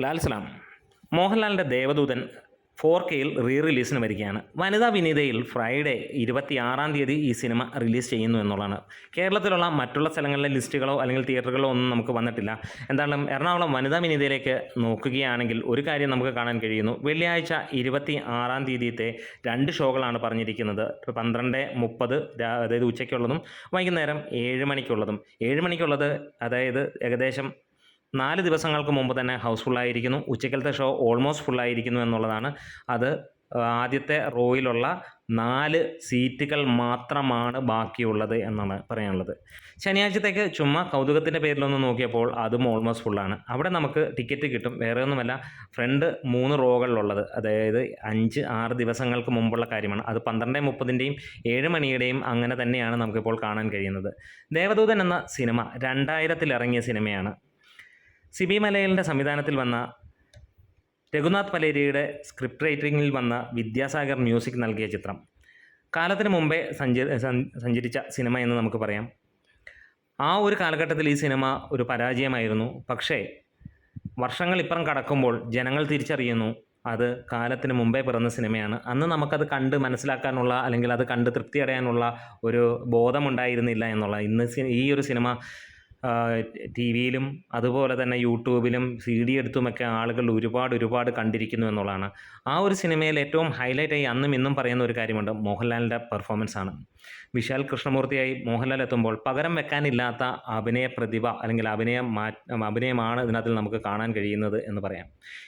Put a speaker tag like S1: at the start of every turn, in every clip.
S1: ലാൽ സലാം. മോഹൻലാലിന്റെ ദേവദൂതൻ ഫോർ കെയിൽ റീ റിലീസിന് വരികയാണ്. വനിതാ വിനീതയിൽ ഫ്രൈഡേ ഇരുപത്തിയാറാം തീയതി ഈ സിനിമ റിലീസ് ചെയ്യുന്നു എന്നുള്ളതാണ്. കേരളത്തിലുള്ള മറ്റുള്ള സ്ഥലങ്ങളിലെ ലിസ്റ്റുകളോ അല്ലെങ്കിൽ തിയേറ്ററുകളോ ഒന്നും നമുക്ക് വന്നിട്ടില്ല. എന്തായാലും എറണാകുളം വനിതാ വിനീതയിലേക്ക് നോക്കുകയാണെങ്കിൽ ഒരു കാര്യം നമുക്ക് കാണാൻ കഴിയുന്നു. വെള്ളിയാഴ്ച ഇരുപത്തി ആറാം തീയതിയത്തെ രണ്ട് ഷോകളാണ് പറഞ്ഞിരിക്കുന്നത്. പന്ത്രണ്ട് മുപ്പത് അതായത് ഉച്ചയ്ക്കുള്ളതും വൈകുന്നേരം ഏഴ് മണിക്കുള്ളതും. ഏഴ് മണിക്കുള്ളത് അതായത് ഏകദേശം നാല് ദിവസങ്ങൾക്ക് മുമ്പ് തന്നെ ഹൗസ്ഫുള്ളായിരിക്കുന്നു. ഉച്ചക്കലത്തെ ഷോ ഓൾമോസ്റ്റ് ഫുള്ളായിരിക്കുന്നു എന്നുള്ളതാണ്. അത് ആദ്യത്തെ റോയിലുള്ള നാല് സീറ്റുകൾ മാത്രമാണ് ബാക്കിയുള്ളത് എന്നാണ് പറയാനുള്ളത്. ശനിയാഴ്ചത്തേക്ക് ചുമ്മാ കൗതുകത്തിന്റെ പേരിലൊന്ന് നോക്കിയപ്പോൾ അതും ഓൾമോസ്റ്റ് ഫുള്ളാണ്. അവിടെ നമുക്ക് ടിക്കറ്റ് കിട്ടും. വേറെ ഒന്നുമല്ല ഫ്രണ്ട് മൂന്ന് റോകളിലുള്ളത്. അതായത് അഞ്ച് ആറ് ദിവസങ്ങൾക്ക് മുമ്പുള്ള കാര്യമാണ്. അത് പന്ത്രണ്ട് മുപ്പതിന്റെയും ഏഴ് മണിയുടെയും അങ്ങനെ തന്നെയാണ് നമുക്കിപ്പോൾ കാണാൻ കഴിയുന്നത്. ദേവദൂതൻ എന്ന സിനിമ രണ്ടായിരത്തിൽ ഇറങ്ങിയ സിനിമയാണ്. സിബി മലയലിന്റെ സംവിധാനത്തിൽ വന്ന രഘുനാഥ് പലേരിയുടെ സ്ക്രിപ്റ്റ് റൈറ്റിംഗിൽ വന്ന വിദ്യാസാഗർ മ്യൂസിക് നൽകിയ ചിത്രം. കാലത്തിന് മുമ്പേ സഞ്ച സഞ്ച- സഞ്ചരിച്ച സിനിമ എന്ന് നമുക്ക് പറയാം. ആ ഒരു കാലഘട്ടത്തിൽ ഈ സിനിമ ഒരു പരാജയമായിരുന്നു. പക്ഷേ വർഷങ്ങൾ ഇപ്പുറം കടക്കുമ്പോൾ ജനങ്ങൾ തിരിച്ചറിയുന്നു അത് കാലത്തിന് മുമ്പേ പിറന്ന സിനിമയാണ്. അന്ന് നമുക്കത് കണ്ട് മനസ്സിലാക്കാനുള്ള അല്ലെങ്കിൽ അത് കണ്ട് തൃപ്തി അടയാനുള്ള ഒരു ബോധമുണ്ടായിരുന്നില്ല എന്നുള്ള ഇന്ന് ഈ ഒരു സിനിമ ടി വിയിലും അതുപോലെ തന്നെ യൂട്യൂബിലും സി ഡി എടുത്തുമൊക്കെ ആളുകൾ ഒരുപാട് ഒരുപാട് കണ്ടിരിക്കുന്നു എന്നുള്ളതാണ്. ആ ഒരു സിനിമയിൽ ഏറ്റവും ഹൈലൈറ്റ് ആയി അന്നും ഇന്നും പറയുന്ന ഒരു കാര്യമുണ്ട്. മോഹൻലാലിന്റെ പെർഫോമൻസ് ആണ്. വിശാൽ കൃഷ്ണമൂർത്തിയായി മോഹൻലാൽ എത്തുമ്പോൾ പകരം വെക്കാനില്ലാത്ത അഭിനയ പ്രതിഭ അല്ലെങ്കിൽ അഭിനയം മാ അഭിനയമാണ് ഇതിനകത്തിൽ നമുക്ക് കാണാൻ കഴിയുന്നത് എന്ന് പറയാം.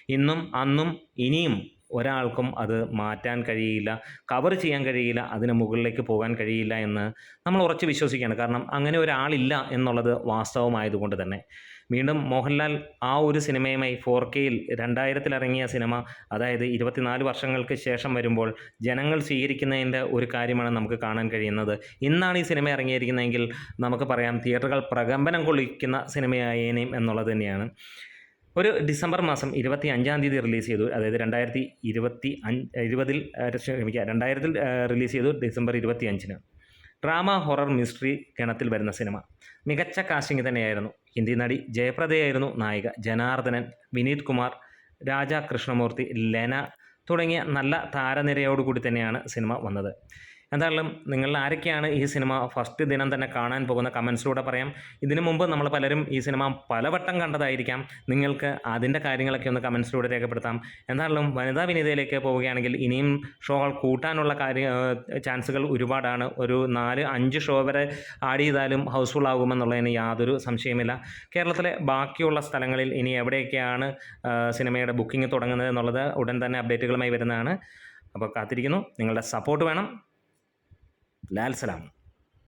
S1: ഇന്നും അന്നും ഇനിയും ഒരാൾക്കും അത് മാറ്റാൻ കഴിയില്ല കവർ ചെയ്യാൻ കഴിയില്ല അതിന് മുകളിലേക്ക് പോകാൻ കഴിയില്ല എന്ന് നമ്മൾ ഉറച്ച് വിശ്വസിക്കുകയാണ്. കാരണം അങ്ങനെ ഒരാളില്ല എന്നുള്ളത് വാസ്തവമായതുകൊണ്ട് തന്നെ. വീണ്ടും മോഹൻലാൽ ആ ഒരു സിനിമയുമായി ഫോർ കെയിൽ രണ്ടായിരത്തിലിറങ്ങിയ സിനിമ അതായത് ഇരുപത്തിനാല് വർഷങ്ങൾക്ക് ശേഷം വരുമ്പോൾ ജനങ്ങൾ സ്വീകരിക്കുന്നതിന്റെ ഒരു കാര്യമാണ് നമുക്ക് കാണാൻ കഴിയുന്നത്. ഇന്നാണ് ഈ സിനിമ ഇറങ്ങിയിരിക്കുന്നതെങ്കിൽ നമുക്ക് പറയാം തിയേറ്ററുകൾ പ്രകമ്പനം കൊള്ളിക്കുന്ന സിനിമയായേനേയും എന്നുള്ളത് തന്നെയാണ്. ഒരു ഡിസംബർ മാസം ഇരുപത്തി അഞ്ചാം തീയതി റിലീസ് ചെയ്തു. അതായത് രണ്ടായിരത്തി ഇരുപത്തി അഞ്ച് ഇരുപതിൽ ക്ഷമിക്കുക രണ്ടായിരത്തിൽ റിലീസ് ചെയ്തു ഡിസംബർ ഇരുപത്തി അഞ്ചിന് ഡ്രാമ ഹൊറർ മിസ്റ്ററി ഗണത്തിൽ വരുന്ന സിനിമ. മികച്ച കാസ്റ്റിംഗ് തന്നെയായിരുന്നു. ഹിന്ദി നടി ജയപ്രദയായിരുന്നു നായിക. ജനാർദ്ദനൻ വിനീത് കുമാർ രാജ കൃഷ്ണമൂർത്തി ലെന തുടങ്ങിയ നല്ല താരനിരയോടുകൂടി തന്നെയാണ് സിനിമ വന്നത്. എന്തായാലും നിങ്ങൾ ആരൊക്കെയാണ് ഈ സിനിമ ഫസ്റ്റ് ദിനം തന്നെ കാണാൻ പോകുന്ന കമൻസിലൂടെ പറയാം. ഇതിനു മുമ്പ് നമ്മൾ പലരും ഈ സിനിമ പലവട്ടം കണ്ടതായിരിക്കാം. നിങ്ങൾക്ക് അതിന്റെ കാര്യങ്ങളൊക്കെ ഒന്ന് കമൻസിലൂടെ രേഖപ്പെടുത്താം. എന്തായാലും വനിതാ വിനീതയിലേക്ക് പോവുകയാണെങ്കിൽ ഇനിയും ഷോകൾ കൂട്ടാനുള്ള കാര്യ ചാൻസുകൾ ഒരുപാടാണ്. ഒരു നാല് അഞ്ച് ഷോ വരെ ആഡ് ചെയ്താലും ഹൗസ്ഫുൾ ആകുമെന്നുള്ളതിന് യാതൊരു സംശയമില്ല കേരളത്തിലെ ബാക്കിയുള്ള സ്ഥലങ്ങളിൽ ഇനി എവിടെയൊക്കെയാണ് സിനിമയുടെ ബുക്കിംഗ് തുടങ്ങുന്നത് എന്നുള്ളത് ഉടൻ തന്നെ അപ്ഡേറ്റുകളുമായി വരുന്നതാണ്. അപ്പോൾ കാത്തിരിക്കുന്നു. നിങ്ങളുടെ സപ്പോർട്ട് വേണം. ላልሰላም ነው።